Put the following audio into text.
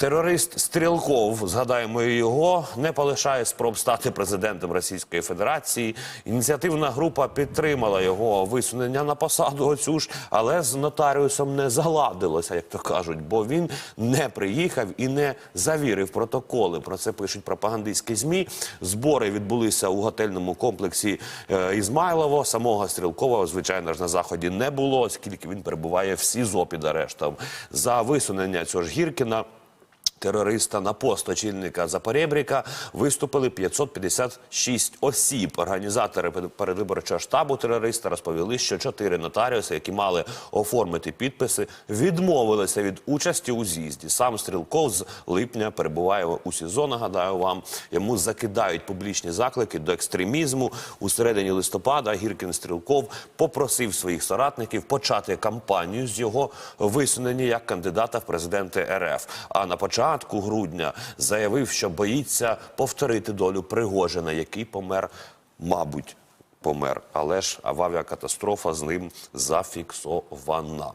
Терорист Стрілков, згадаємо його, не полишає спроб стати президентом Російської Федерації. Ініціативна група підтримала його висунення на посаду оцю ж, але з нотаріусом не заладилося, як то кажуть, бо він не приїхав і не завірив протоколи. Про це пишуть пропагандистські змі. Збори відбулися у готельному комплексі е, Ізмайлово. Самого Стрілкова, звичайно ж, на заході не було, оскільки він перебуває в СІЗО під арештом. За висунення цього ж Гіркіна. Терориста на пост очільника Запорєбріка виступили 556 осіб. Організатори передвиборчого штабу терориста розповіли, що чотири нотаріуси, які мали оформити підписи, відмовилися від участі у з'їзді. Сам Стрілков з липня перебуває у СІЗО. Нагадаю вам, йому закидають публічні заклики до екстремізму. У середині листопада Гіркін Стрілков попросив своїх соратників почати кампанію з його висунення як кандидата в президенти РФ. А на початку грудня заявив, що боїться повторити долю Пригожина, який помер, мабуть. Помер, але ж авіакатастрофа з ним зафіксована.